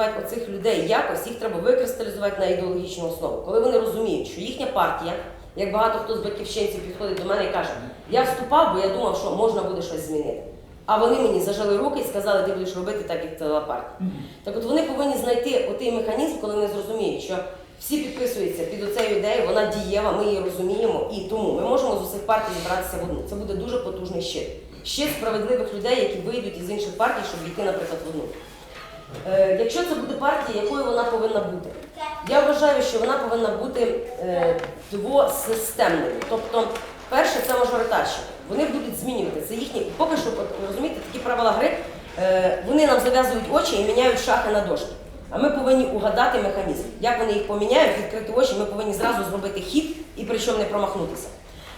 викристалізувати оцих людей якось, їх треба викристалізувати на ідеологічну основу. Коли вони розуміють, що їхня партія, як багато хто з батьківщинців підходить до мене і каже, я вступав, бо я думав, що можна буде щось змінити. А вони мені зажали руки і сказали, ти будеш робити так, як твоя партія. Так от вони повинні знайти отий механізм, коли вони зрозуміють, що всі підписуються під оцею ідеєю, вона дієва, ми її розуміємо, і тому ми можемо з усіх партій зібратися в одну. Це буде дуже потужний щит. Щит справедливих людей, які вийдуть із інших партій, щоб війти, наприклад, в одну. Е, якщо це буде партія, якою вона повинна бути? Я вважаю, що вона повинна бути е, двосистемною. Тобто, перше, це мажоритарщики. Вони будуть змінювати. Це їхні, поки що, розумієте, такі правила гри, е, вони нам зав'язують очі і міняють шахи на дошки. А ми повинні угадати механізм. Як вони їх поміняють, відкрити очі, ми повинні зразу зробити хід і причому не промахнутися.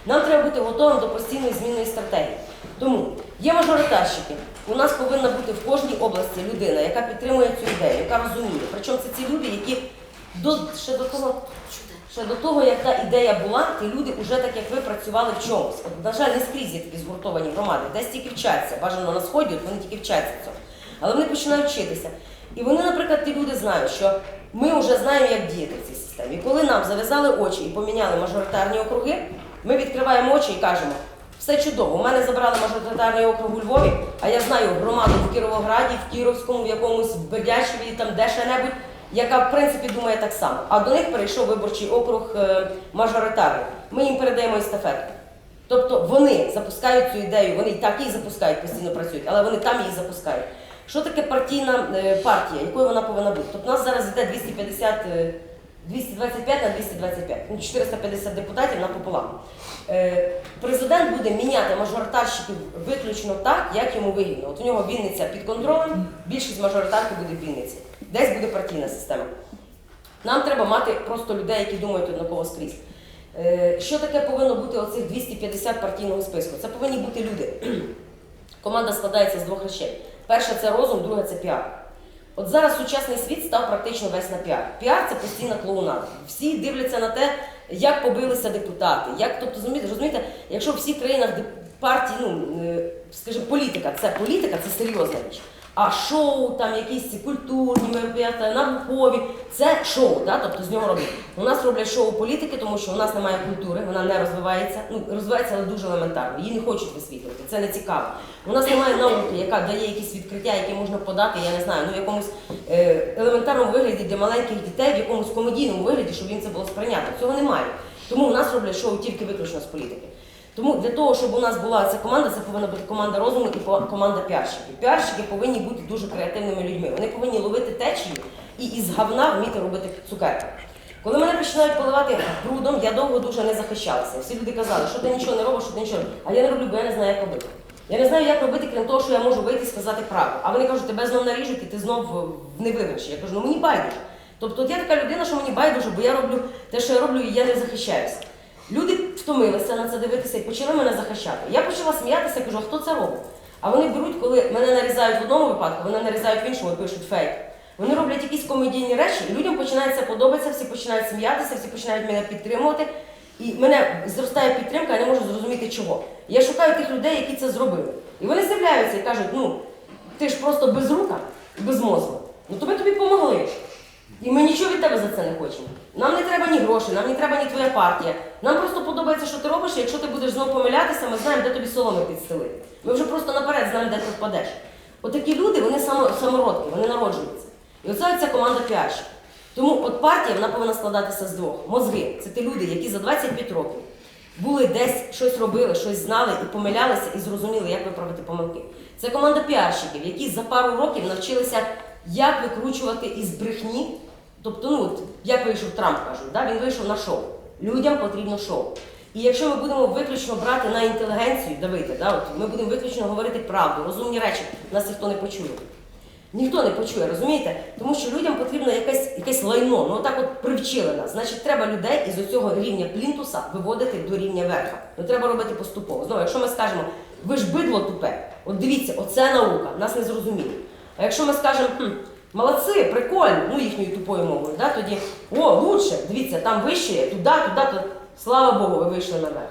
Нам треба бути готовим до постійної змінної стратегії. Тому є мажоритарщики. У нас повинна бути в кожній області людина, яка підтримує цю ідею, яка розуміє. Причому це ці люди, які до, ще до того. Ще до того, як та ідея була, ті люди вже так як ви працювали в чомусь. От, на жаль, не скрізь є такі згуртовані громади, десь тільки вчаться. Бажано на сході, от вони тільки вчаться цьому. Але вони починають вчитися. І вони, наприклад, ті люди знають, що ми вже знаємо, як діяти в цій системі. І коли нам зав'язали очі і поміняли мажоритарні округи, ми відкриваємо очі і кажемо, все чудово, у мене забрали мажоритарний округ у Львові, а я знаю громаду в Кіровограді, в Кіровському, в якомусь Бердячеві, там де ще-небудь, яка в принципі думає так само. А до них перейшов виборчий округ е, мажоритарний. Ми їм передаємо естафету. Тобто вони запускають цю ідею, вони і так її запускають, постійно працюють, але вони там її запускають. Що таке партійна е, партія, якою вона повинна бути? Тобто у нас зараз йде 250, е, 225 на 225, ну 450 депутатів напополам. Е, Президент буде міняти мажоритарщиків виключно так, як йому вигідно. От у нього Вінниця під контролем, більшість мажоритарки буде в Вінниці. Десь буде партійна система. Нам треба мати просто людей, які думають однаково скрізь. Е, Що таке повинно бути оцих 250 партійного списку? Це повинні бути люди. Команда складається з двох речей. Перше це розум, друге це піар. От зараз сучасний світ став практично весь на піар. Піар це постійна клоунада. Всі дивляться на те, як побилися депутати. Як, тобто, розумієте, якщо в всіх країнах партії, ну е, скажімо, політика, це політика, це серйозна річ. А шоу, там якісь культурні мероприятия, наукові, це шоу, да? тобто з нього роблять. У нас роблять шоу політики, тому що у нас немає культури, вона не розвивається. Ну розвивається, але дуже елементарно. Її не хочуть висвітлювати. Це не цікаво. У нас немає науки, яка дає якісь відкриття, які можна подати, я не знаю, ну в якомусь е, елементарному вигляді для маленьких дітей, в якомусь комедійному вигляді, щоб їм це було сприйнято. Цього немає. Тому у нас роблять шоу тільки виключно з політики. Тому для того, щоб у нас була ця команда, це повинна бути команда розуму і команда піарщиків. Піарщики повинні бути дуже креативними людьми. Вони повинні ловити течію і із говна вміти робити цукерки. Коли мене починають поливати брудом, я довго дуже не захищалася. Всі люди казали, що ти нічого не робиш, що ти нічого не. А я не роблю, бо я не знаю, як робити. Я не знаю, як робити, крім того, що я можу вийти і сказати правду. А вони кажуть, тебе знов наріжуть і ти знов в- в невиграші. Я кажу, ну мені байдуже. Тобто от я така людина, що мені байдуже, бо я роблю те, що я роблю, і я не захищаюся. Люди втомилися на це дивитися і почали мене захищати. Я почала сміятися, кажу, хто це робить? А вони беруть, коли мене нарізають в одному випадку, вони нарізають в іншому пишуть фейк. Вони роблять якісь комедійні речі, і людям починає це подобатися, всі починають сміятися, всі починають мене підтримувати. І мене зростає підтримка, я не можу зрозуміти чого. Я шукаю тих людей, які це зробили. І вони з'являються і кажуть, ну, ти ж просто без рука, без мозку. Ну то ми тобі допомогли. І ми нічого від тебе за це не хочемо. Нам не треба ні грошей, нам не треба ні твоя партія. Нам просто подобається, що ти робиш, і якщо ти будеш знову помилятися, ми знаємо, де тобі соломи підстелити. Ми вже просто наперед знаємо, де ти впадеш. Отакі люди, вони само, самородки, вони народжуються. І оце ця команда піарщиків. Тому от партія вона повинна складатися з двох. Мозги це ті люди, які за 25 років були десь щось робили, щось знали і помилялися, і зрозуміли, як виправити помилки. Це команда піарщиків, які за пару років навчилися, як викручувати із брехні. Тобто, ну як вийшов Трамп, кажуть, да? він вийшов на шоу. Людям потрібно шоу. І якщо ми будемо виключно брати на інтелігенцію, давити, да? от ми будемо виключно говорити правду, розумні речі, нас ніхто не почує. Ніхто не почує, розумієте? Тому що людям потрібно якесь, якесь лайно. Ну отак от привчили нас. Значить, треба людей із цього рівня плінтуса виводити до рівня верха. Ну треба робити поступово. Знову, якщо ми скажемо, ви ж бидло тупе, от дивіться, оце наука, нас не зрозуміє. А якщо ми скажемо, хм, молодці, прикольно, ну їхньою тупою мовою, да, тоді о, лучше, дивіться, там вище, є, туди, туди, то слава Богу, ви вийшли наверх.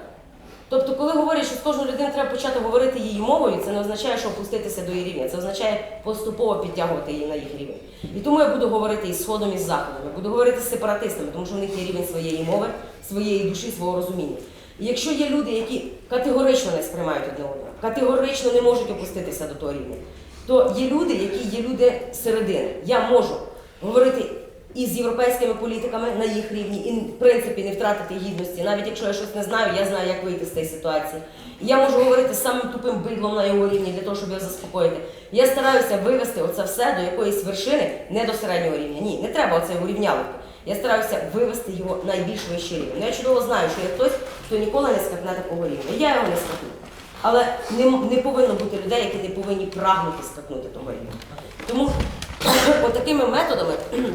Тобто, коли говорять, що з кожною людиною треба почати говорити її мовою, це не означає, що опуститися до її рівня. Це означає поступово підтягувати її на їх рівень. І тому я буду говорити із сходом, і з заходом. Я буду говорити з сепаратистами, тому що в них є рівень своєї мови, своєї душі, свого розуміння. І якщо є люди, які категорично не сприймають одне одного, категорично не можуть опуститися до того рівня, то є люди, які є люди середини. Я можу говорити і з європейськими політиками на їх рівні, і в принципі не втратити гідності. Навіть якщо я щось не знаю, я знаю, як вийти з цієї ситуації. І я можу говорити з самим тупим бидлом на його рівні для того, щоб його заспокоїти. Я стараюся вивести оце все до якоїсь вершини, не до середнього рівня. Ні, не треба оце урівнялити. Я стараюся вивести його найбільш вищий рівень. Ну, Я чудово знаю, що є хтось, хто ніколи не скакне такого рівня. Я його не скакну. Але не, не повинно бути людей, які не повинні прагнути скакнути того рівня. Тому отакими методами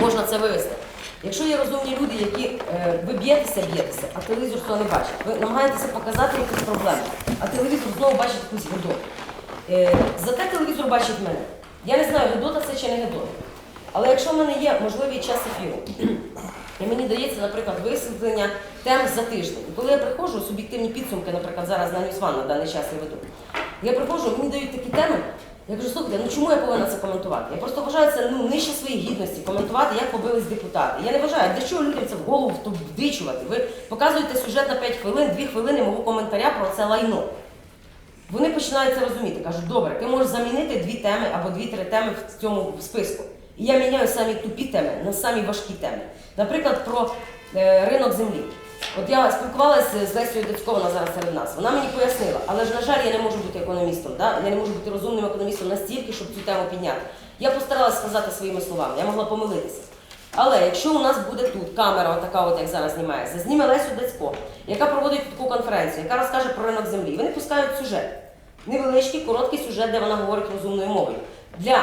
можна це вивести. Якщо є розумні люди, які е, ви б'єтеся, б'єтеся, а телевізор цього не бачить, ви намагаєтеся показати якусь проблему, а телевізор знову бачить якусь гидоту. Е, зате телевізор бачить мене. Я не знаю, гидота це чи не гидота. Але якщо в мене є можливий час ефіру, і мені дається, наприклад, висвітлення тем за тиждень. Коли я приходжу, суб'єктивні підсумки, наприклад, зараз на Ньюсван на даний час я веду. Я приходжу, мені дають такі теми. Я кажу, слухайте, ну чому я повинна це коментувати? Я просто вважаю це ну, нижче своєї гідності коментувати, як побились депутати. Я не вважаю, для чого людям це в голову вдичувати? Ви показуєте сюжет на 5 хвилин, 2 хвилини мого коментаря про це лайно. Вони починають це розуміти. Кажуть, добре, ти можеш замінити дві теми або дві-три теми в цьому списку. І я міняю самі тупі теми на самі важкі теми. Наприклад, про е, ринок землі. От я спілкувалася з Лесією Децько, вона зараз серед нас. Вона мені пояснила, але ж, на жаль, я не можу бути економістом. Да? Я не можу бути розумним економістом настільки, щоб цю тему підняти. Я постаралася сказати своїми словами, я могла помилитися. Але якщо у нас буде тут камера, отака, от як зараз знімається, зніме Лесю Децько, яка проводить таку конференцію, яка розкаже про ринок землі, вони пускають сюжет. Невеличкий, короткий сюжет, де вона говорить розумною мовою. Для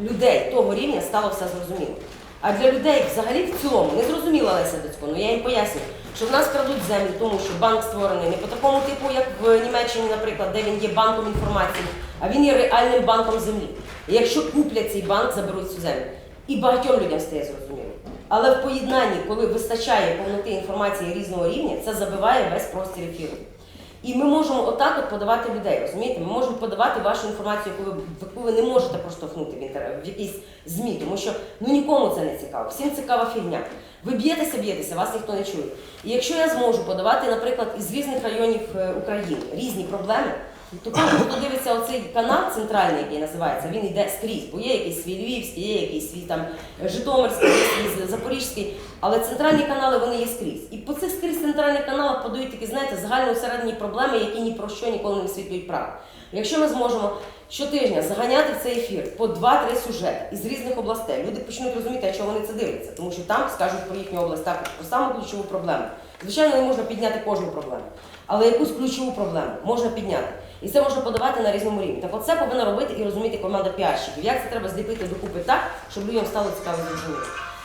людей того рівня стало все зрозуміло. А для людей взагалі в цілому не зрозуміла Леся Децько, ну я їм пояснюю, що в нас крадуть землю, тому що банк створений не по такому типу, як в Німеччині, наприклад, де він є банком інформації, а він є реальним банком землі. І якщо куплять цей банк, заберуть цю землю. І багатьом людям стає зрозуміло. Але в поєднанні, коли вистачає повноти інформації різного рівня, це забиває весь простір ефіру. І ми можемо отак от подавати людей, розумієте? Ми можемо подавати вашу інформацію, яку ви, яку ви не можете проштовхнути в інтернет, в якісь ЗМІ, тому що ну нікому це не цікаво. Всім цікава фігня. Ви б'єтеся, б'єтеся, вас ніхто не чує. І якщо я зможу подавати, наприклад, із різних районів е, України різні проблеми, то кожен, хто дивиться оцей канал центральний, який називається, він йде скрізь, бо є якийсь свій львівський, є якийсь свій там Житомирський, є Запорізький, але центральні канали вони є скрізь. І по цих скрізь центральних каналах подають такі, знаєте, загально усередині проблеми, які ні про що ніколи не висвітлюють правду. Якщо ми зможемо щотижня заганяти в цей ефір по 2-3 сюжети із різних областей, люди почнуть розуміти, а чого вони це дивляться, тому що там скажуть про їхню область також про саму ключову проблему. Звичайно, не можна підняти кожну проблему, але якусь ключову проблему можна підняти. І це можна подавати на різному рівні. Так от це повинна робити і розуміти команда піарщиків. Як це треба зліпити докупи так, щоб людям стало цікаво і зрозуміло.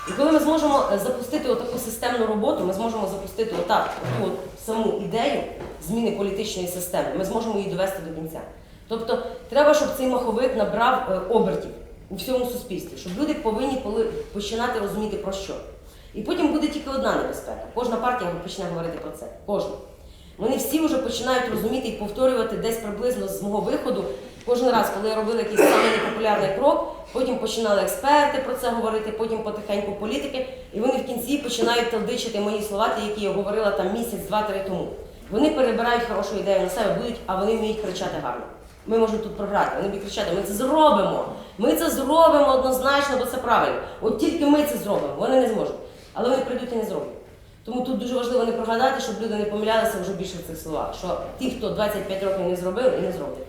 І коли ми зможемо запустити отаку системну роботу, ми зможемо запустити отак таку от саму ідею зміни політичної системи, ми зможемо її довести до кінця. Тобто треба, щоб цей маховик набрав е, обертів у всьому суспільстві, щоб люди повинні починати розуміти про що. І потім буде тільки одна небезпека. Кожна партія почне говорити про це. Кожна. Вони всі вже починають розуміти і повторювати десь приблизно з мого виходу. Кожен раз, коли я робила якийсь самий непопулярний крок, потім починали експерти про це говорити, потім потихеньку політики, і вони в кінці починають талдичити мої слова, ті, які я говорила там місяць, два-три тому. Вони перебирають хорошу ідею на себе, будуть, а вони вміють кричати гарно. Ми можемо тут програти, вони будуть кричати, ми це зробимо. Ми це зробимо однозначно, бо це правильно. От тільки ми це зробимо, вони не зможуть. Але вони прийдуть і не зроблять. Тому тут дуже важливо не прогадати, щоб люди не помилялися вже більше в цих словах. Що ті, хто 25 років не зробили і не зроблять.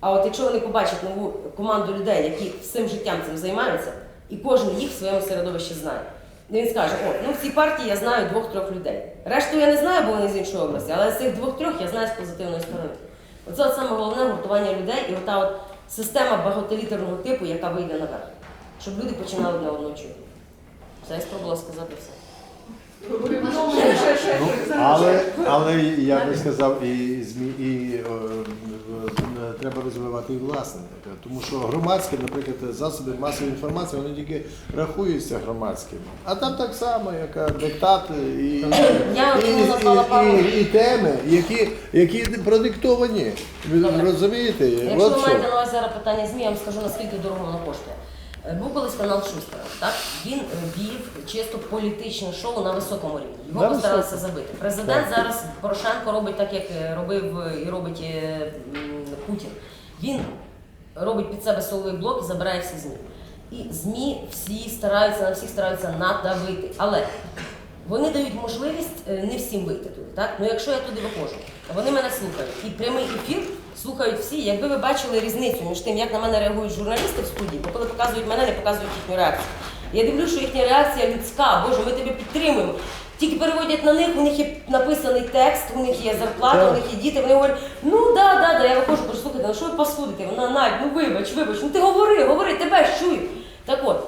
А от якщо вони побачать нову команду людей, які всім життям цим займаються, і кожен їх в своєму середовищі знає. І він скаже, о, ну в цій партії я знаю двох-трьох людей. Решту я не знаю, бо вони з іншої області, але з цих двох-трьох я знаю з позитивної сторони. Оце от саме головне гуртування людей і ота от система багатолітерного типу, яка вийде наверх. Щоб люди починали одне одного чути. Все, я спробувала сказати все. Але, але я би сказав, і ЗМІ, і е, е, треба розвивати і власне. Тому що громадське, наприклад, засоби масової інформації, вони тільки рахуються громадськими. А там так само, як е, диктати і, і, і, і, і теми, які, які продиктовані. Ви розумієте? Якщо ви маєте на увазі зараз питання ЗМІ, я вам скажу, наскільки дорого воно коштує. Був колись канал Шустера, так? Він е, вів чисто політичне шоу на високому рівні. Його На постаралися забити. Президент зараз Порошенко робить так, як е, робив е, і робить Путін. Він робить під себе силовий блок і забирає всі ЗМІ. І ЗМІ всі стараються, на всіх стараються надавити. Але вони дають можливість не всім вийти туди. Так? Ну якщо я туди виходжу, вони мене слухають. І прямий ефір слухають всі. Якби ви бачили різницю між тим, як на мене реагують журналісти в студії, бо коли показують мене, не показують їхню реакцію. Я дивлюся, що їхня реакція людська, Боже, ми тебе підтримуємо. Тільки переводять на них, у них є написаний текст, у них є зарплата, у них є діти, вони говорять, ну да, да, да, я виходжу, кажу, слухайте, ну що ви паскудите? Вона Надь, ну вибач, вибач, ну ти говори, говори, тебе ж чують. Так от.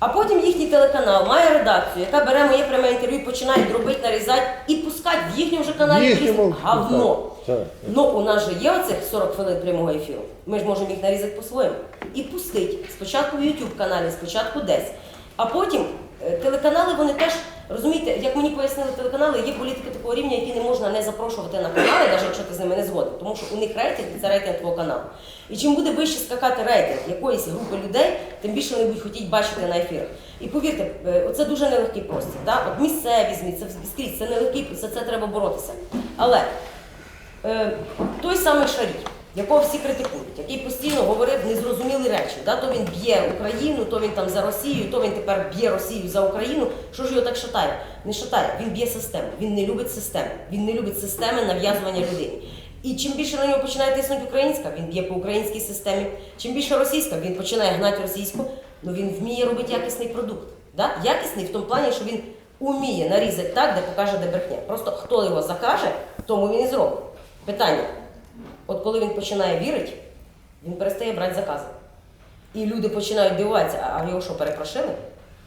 А потім їхній телеканал має редакцію, яка бере моє пряме інтерв'ю, починає робити, нарізати і пускати в їхньому вже каналі Їхньому, гавно. говно. так, так. Ну, у нас же є оцих 40 хвилин прямого ефіру. Ми ж можемо їх нарізати по-своєму. І пустить. Спочатку в YouTube каналі, спочатку десь. А потім е, телеканали вони теж, розумієте, як мені пояснили телеканали, є політики такого рівня, які не можна не запрошувати на канали, навіть якщо ти з ними не згоден. Тому що у них рейтинг це рейтинг твого каналу. І чим буде вище скакати рейтинг якоїсь групи людей, тим більше вони будуть хотіти бачити на ефірах. І повірте, е, оце дуже нелегкий простір. Да? От місцеві ЗМІ, це скрізь, це нелегкий, за це треба боротися. Але е, той самий Шарій, якого всі критикують, який постійно говорив речі. Да? То він б'є Україну, то він там за Росію, то він тепер б'є Росію за Україну. Що ж його так шатає? Не шатає, він б'є систему. Він не любить системи. Він не любить системи нав'язування людині. І чим більше на нього починає тиснути українська, він б'є по українській системі. Чим більше російська, він починає гнати російську, ну він вміє робити якісний продукт. Да? Якісний в тому плані, що він уміє нарізати так, де покаже, де брехня. Просто хто його закаже, тому він і зробить. Питання. От коли він починає вірити, він перестає брати закази. І люди починають дивуватися, а його що, перепрошили?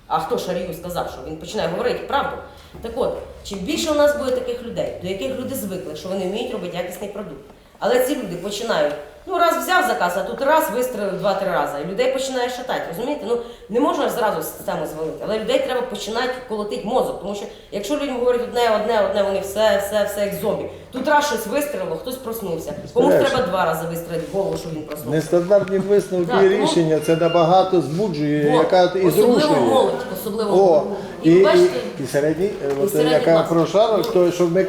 А хто Шарію сказав, що він починає говорити правду? Так от, чим більше у нас буде таких людей, до яких люди звикли, що вони вміють робити якісний продукт. Але ці люди починають, ну раз взяв заказ, а тут раз вистрелив два-три рази. І людей починає шатати. Розумієте? Ну не можна зразу систему звалити, але людей треба починати колотити мозок. Тому що якщо людям говорять одне, одне, одне, вони все, все, все як зомбі. Тут раз щось вистрелило, хтось проснувся. Комусь Знаєш. треба два рази вистрелити в голову, щоб він проснувся. Нестандартні висновки Так, і ну, рішення це набагато збуджує, Во, яка і особливо зрушує. молодь, особливо О, молодь. і, І, і, бачите, і середній, от, середній яка клас. про то щоб ми